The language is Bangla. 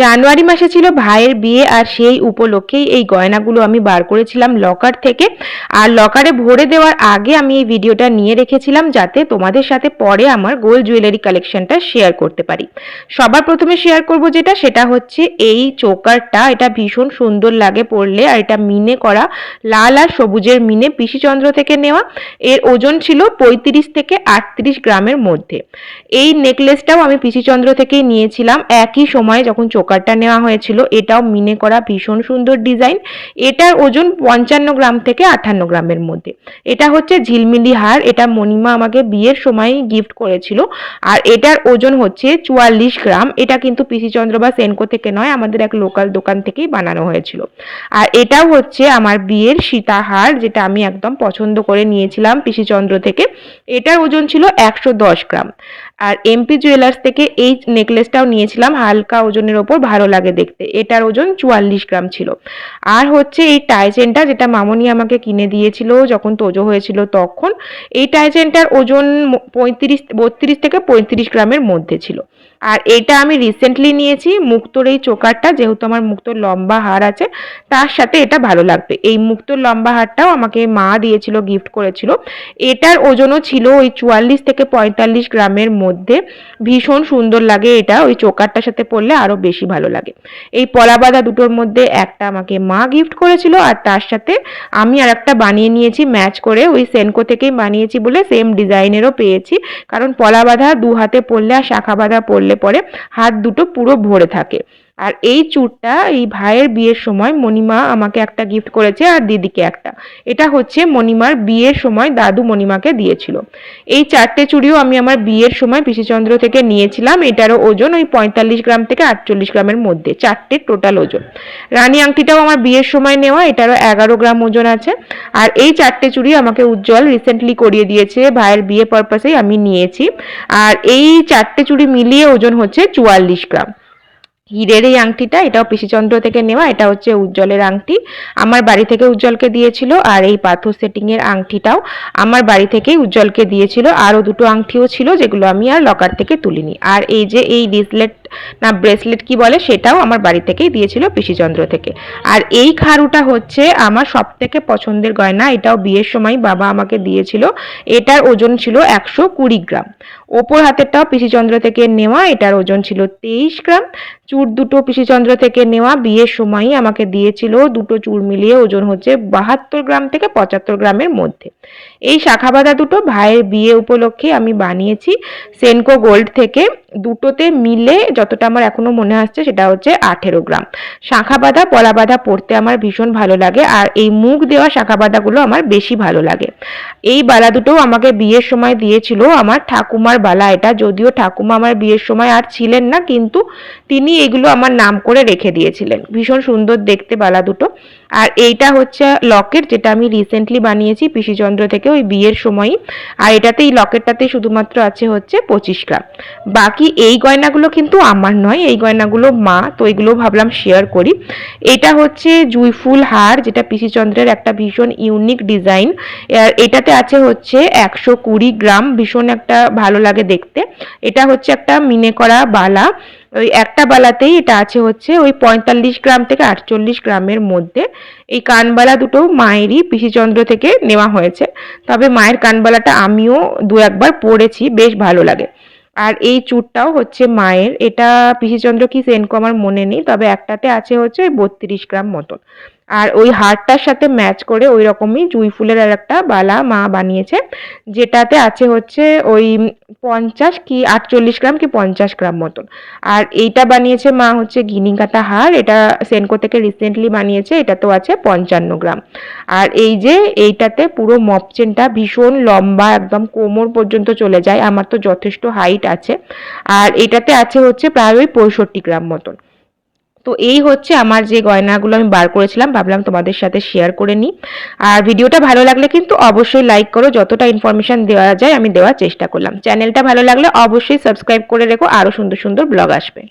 জানুয়ারি মাসে ছিল ভাইয়ের বিয়ে আর সেই উপলক্ষেই এই গয়নাগুলো আমি বার করেছিলাম লকার থেকে। আর লকারে ভরে দেওয়ার আগে আমি এই ভিডিওটা নিয়ে রেখেছিলাম যাতে তোমাদের সাথে পরে আমার গোল্ড জুয়েলারি কালেকশনটা শেয়ার করতে পারি। সবার প্রথমে শেয়ার করব যেটা, সেটা হচ্ছে এই চোকারটা। এটা ভীষণ সুন্দর লাগে পরলে আর এটা মিনে করা লাল আর সবুজের মিনে পিসিচন্দ্র থেকে নেওয়া। এর ওজন ছিল পঁয়ত্রিশ থেকে আটত্রিশ গ্রামের মধ্যে। এই নেকলেসটাও আমি পিসিচন্দ্র থেকেই নিয়েছিলাম। একই সময়ে যখন চোকারটা নেওয়া হয়েছিল। এটাও মিনে করা ভীষণ সুন্দর ডিজাইন। এটার ওজন পঞ্চান্ন গ্রাম থেকে আটান্ন গ্রামের মধ্যে। এটা হচ্ছে ঝিলমিলি হার। এটা মণিমা আমাকে বিয়ের সময় গিফট করেছিল। আর এটার ওজন হচ্ছে চুয়াল্লিশ গ্রাম। এটা কিন্তু পিসিচন্দ্র বা সেনকো থেকে নয়, আমাদের এক লোকাল দোকান থেকেই বানানো হয়েছিল। আর এটাও হচ্ছে আমার বিয়ের সীতাহার যেটা আমি একদম পছন্দ করে নিয়েছিলাম পিসিচন্দ্র থেকে। এটার ওজন ছিল একশো দশ গ্রাম। আর এমপি জুয়েলার্স থেকে এই নেকলেসটাও নিয়েছিলাম, হালকা ওজনের ওপর ভালো লাগে দেখতে। এটার ওজন চুয়াল্লিশ গ্রাম ছিল। আর হচ্ছে এই টাইচেনটা যেটা মামনি আমাকে কিনে দিয়েছিল যখন তোজো হয়েছিল তখন, এই টাইচেনটার ওজন পঁয়ত্রিশ, বত্রিশ থেকে পঁয়ত্রিশ গ্রামের মধ্যে ছিল। আর এটা আমি রিসেন্টলি নিয়েছি, মুক্তোর এই চোকারটা, যেহেতু আমার মুক্তোর লম্বা হার আছে, তার সাথে এটা ভালো লাগবে। এই মুক্তোর লম্বা হারটাও আমাকে মা দিয়েছিল গিফট করেছিল। এটার ওজনও ছিল ওই চুয়াল্লিশ থেকে পঁয়তাল্লিশ গ্রামের মধ্যে। ভীষণ সুন্দর লাগে এটা, ওই চোকারটার সাথে পরলে আরও বেশি ভালো লাগে। এই পলা বাঁধা দুটোর মধ্যে একটা আমাকে মা গিফট করেছিল, আর তার সাথে আমি আর একটা বানিয়ে নিয়েছি ম্যাচ করে ওই সেনকো থেকেই বানিয়েছি বলে সেম ডিজাইনেরও পেয়েছি। কারণ পলা বাঁধা দু হাতে পরলে আর শাখা বাঁধা পরলে পরে হাত দুটো পুরো ভরে থাকে। আর এই চুরটা এই ভাইয়ের বিয়ের সময় মণিমা আমাকে একটা গিফট করেছে আর দিদিকে একটা। এটা হচ্ছে মণিমার বিয়ের সময় দাদু মণিমাকে দিয়েছিল। এই চারটে চুড়িও আমি আমার বিয়ের সময় পিসিচন্দ্র থেকে নিয়েছিলাম। এটারও ওজন ওই পঁয়তাল্লিশ গ্রাম থেকে আটচল্লিশ গ্রামের মধ্যে, চারটে টোটাল ওজন। রানী আংটিটাও আমার বিয়ের সময় নেওয়া, এটারও এগারো গ্রাম ওজন আছে। আর এই চারটে চুড়ি আমাকে উজ্জ্বল রিসেন্টলি করিয়ে দিয়েছে, ভাইয়ের বিয়ে পারপাসেই আমি নিয়েছি। আর এই চারটে চুড়ি মিলিয়ে ওজন হচ্ছে চুয়াল্লিশ গ্রাম। হীরের এই আংটিটা, এটাও পিসিচন্দ্র থেকে নেওয়া, এটা হচ্ছে উজ্জ্বলের আংটি। আমার বাড়ি থেকে উজ্জ্বলকে দিয়েছিল আর এই পাথর সেটিংয়ের আংটিটাও আমার বাড়ি থেকেই উজ্জ্বলকে দিয়েছিল। আরও দুটো আংটিও ছিল যেগুলো আমি আর লকার থেকে তুলিনি। আর এই যে এই ডিসলেট না ব্রেসলেট কি বলে সেটাও আমার বাড়ি থেকেই দিয়েছিল পিসিচন্দ্র থেকে। আর এই খারুটা হচ্ছে আমার সব থেকে পছন্দের গয়না, এটাও বিয়ের সময় বাবা আমাকে দিয়েছিল। এটার ওজন ছিল একশো কুড়ি গ্রাম। ওপর হাতেরটাও পিসিচন্দ্র থেকে নেওয়া, এটার ওজন ছিল তেইশ গ্রাম। চুর দুটো পিসিচন্দ্র থেকে নেওয়া, বিয়ের সময়ই আমাকে দিয়েছিল, দুটো চুর মিলিয়ে ওজন হচ্ছে বাহাত্তর গ্রাম থেকে পঁচাত্তর গ্রামের মধ্যে। এই শাখা বাঁধা দুটো ভাইয়ের বিয়ে উপলক্ষে আমি বানিয়েছি সেনকো গোল্ড থেকে। দুটোতে মিলে যতটা আমার এখনও মনে আসছে সেটা হচ্ছে আঠেরো গ্রাম। শাখা বাঁধা পলা বাঁধা পরতে আমার ভীষণ ভালো লাগে আর এই মুখ দেওয়া শাখা বাঁধাগুলো আমার বেশি ভালো লাগে। এই বালা দুটোও আমাকে বিয়ের সময় দিয়েছিল আমার ঠাকুমার বালা এটা, যদিও ঠাকুমা আমার বিয়ের সময় আর ছিলেন না, কিন্তু তিনি এগুলো আমার নাম করে রেখে দিয়েছিলেন। ভীষণ সুন্দর দেখতে বালা দুটো। আর এইটা হচ্ছে লকেট যেটা আমি রিসেন্টলি বানিয়েছি পিসিচন্দ্র থেকে ওই বিয়ের সময়ই। আর এটাতে এই লকেটটাতে শুধুমাত্র আছে হচ্ছে পঁচিশ গ্রাম। বাকি এই গয়নাগুলো কিন্তু আমার নয়, এই গয়নাগুলো মা, তো এগুলো ভাবলাম শেয়ার করি। এটা হচ্ছে জুইফুল হার, যেটা পিসিচন্দ্রের একটা ভীষণ ইউনিক ডিজাইন এটাতে আছে হচ্ছে একশো কুড়ি গ্রাম, ভীষণ একটা ভালো লাগে দেখতে। এটা হচ্ছে একটা মিনে করা বালা। ওই একটা বালাতেই এটা আছে হচ্ছে ওই পঁয়তাল্লিশ গ্রাম থেকে আটচল্লিশ গ্রামের মধ্যে। এই কানবালা দুটো মায়েরই পিসিচন্দ্র থেকে নেওয়া হয়েছে। তবে মায়ের কানবালাটা আমিও দু একবার পড়েছি বেশ ভালো লাগে। আর এই চুরটাও হচ্ছে মায়ের। এটা পিসিচন্দ্র কি সেনকো আমার মনে নেই, তবে একটাতে আছে হচ্ছে ওই বত্রিশ গ্রাম মতন। আর ওই হারটার সাথে ম্যাচ করে ওই রকমই জুই ফুলের আর একটা বালা মা বানিয়েছে, যেটাতে আছে হচ্ছে ওই পঞ্চাশ কি আটচল্লিশ গ্রাম কি পঞ্চাশ গ্রাম মতন। আর এইটা বানিয়েছে মা হচ্ছে গিনি কাটা হার এটা সেনকো থেকে রিসেন্টলি বানিয়েছে, এটা তো আছে পঞ্চান্ন গ্রাম। আর এই যে এইটাতে পুরো মপচেনটা ভীষণ লম্বা, একদম কোমর পর্যন্ত চলে যায়, আমার তো যথেষ্ট হাইট আছে। আর এটাতে আছে হচ্ছে প্রায় ওই পঁয়ষট্টি গ্রাম মতন। তো এই হচ্ছে আমার যে গয়নাগুলো আমি বার করেছিলাম, ভাবলাম তোমাদের সাথে শেয়ার করে নিই। আর ভিডিওটা ভালো লাগলে কিন্তু অবশ্যই লাইক করো, যতটা ইনফরমেশান দেওয়া যায় আমি দেওয়ার চেষ্টা করলাম। চ্যানেলটা ভালো লাগলে অবশ্যই সাবস্ক্রাইব করে রেখো আরও সুন্দর সুন্দর ব্লগ আসবে।